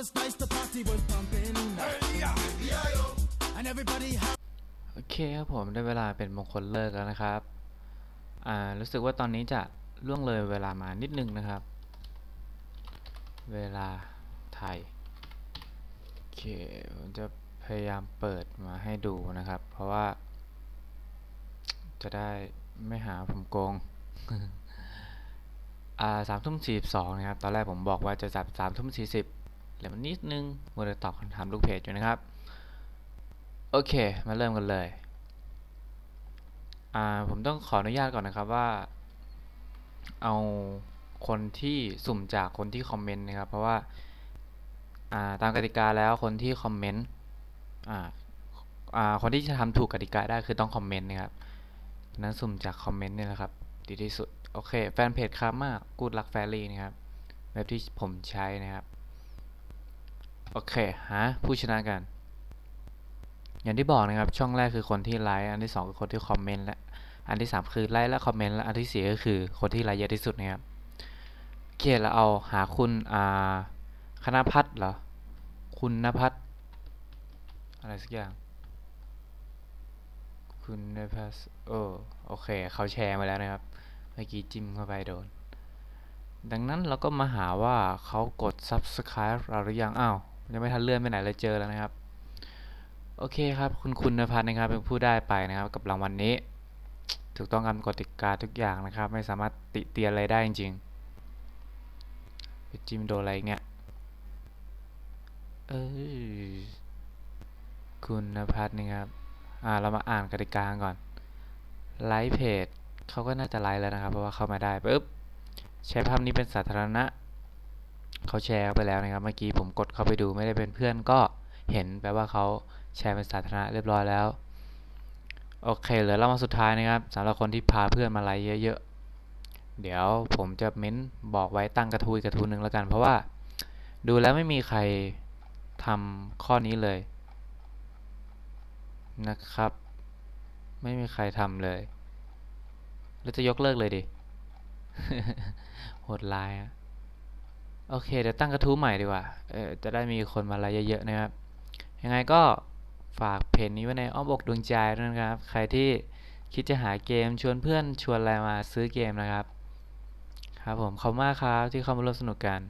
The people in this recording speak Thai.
was nice, the party was pumping, and everybody had โอเคครับผมได้เวลาเป็นมงคลเลิกแล้วนะครับ อ่ารู้สึกว่าตอนนี้จะล่วงเลยเวลามานิดนึงนะครับ เวลาไทย โอเคผมจะพยายามเปิดมาให้ดูนะครับ เพราะว่า จะได้ไม่หาผมโกงอ่าสามทุ่มสี่สิบสองนะครับ ตอนแรกผมบอกว่าจะจับสามทุ่มสี่สิบ แล้วมันนิดนึงมัวแต่ตอบคำถามลูกเพจอยู่นะครับ โอเค มาเริ่มกันเลยอ่าผมต้องขออนุญาตก่อนนะครับว่า เอาคนที่สุ่มจากคนที่คอมเมนต์นะครับ เพราะว่าอ่าตามกติกาแล้วคนที่คอมเมนต์อ่าอ่าคนที่จะทำถูกกติกาได้คือต้องคอมเมนต์นะครับนั้นสุ่มจากคอมเมนต์เนี่ยนะครับดีที่สุด โอเค แฟนเพจคาร์มากูดลักแฟรี่นะครับ เว็บที่ผมใช้นะครับ โอเคหาผู้ชนะกัน อย่างที่บอกนะครับ ช่องแรกคือคนที่ไลค์อันที่สองคือคนที่คอมเมนต์และอันที่สามคือไลค์และคอมเมนต์และอันที่สี่ก็คือคนที่ไลค์เยอะที่สุดนะครับโอเคเราเอาหาคุณอ่าคณพัฒน์เหรอคุณนภัทรอะไรสักอย่าง คุณนภัสโอโอเคเขาแชร์มาแล้วนะครับ เมื่อกี้จิ้มเข้าไปโดน ดังนั้นเราก็มาหาว่าเขากด subscribe เราหรือยัง อ้าว ยังไม่ทันเลื่อนไปไหนเลยเจอแล้วนะครับ โอเคครับคุณคุณพัฒน์นะครับเป็นผู้ได้ไปนะครับ กับรางวัลนนี้ ถูกต้องตามกติกาทุกอย่างนะครับ ไม่สามารถติเตียนอะไรได้จริงๆไปจิ้มโดนอะไรเนี่ยเออคุณนภัทรนะครับอ่าเรามาอ่านกติกาก่อนไลค์เพจเขาก็น่าจะไลค์แล้วนะครับ เพราะว่าเข้ามาได้ปุ๊บแชร์ภาพนี้เป็นสาธารณะ เขาแชร์ไปแล้วนะครับ เมื่อกี้ผมกดเข้าไปดูไม่ได้เป็นเพื่อนก็เห็นแปลว่าเขาแชร์เป็นสาธารณะเรียบร้อยแล้ว โอเคเหลือรางวัลสุดท้ายนะครับสำหรับคนที่พาเพื่อนมาไลค์เยอะๆ เดี๋ยวผมจะเม้นบอกไว้ตั้งกระทู้อีกกระทู้หนึ่งแล้วกัน เพราะว่า ดูแล้วไม่มีใครทำข้อนี้เลยนะครับ ไม่มีใครทำเลย แล้วจะยกเลิกเลยดิโหดร้ายอะ โอเค เดี๋ยวตั้งกระทู้ใหม่ดีกว่า เออจะได้มีคนมาไลค์เยอะๆนะครับ ยังไงก็ฝากเพจนี้ไว้ในอ้อมอกดวงใจด้วยนะครับ ใครที่คิดจะหาเกมชวนเพื่อนชวนอะไรมาซื้อเกมนะครับ ครับผมขอบคุณมากครับที่เข้ามาร่วมสนุกกัน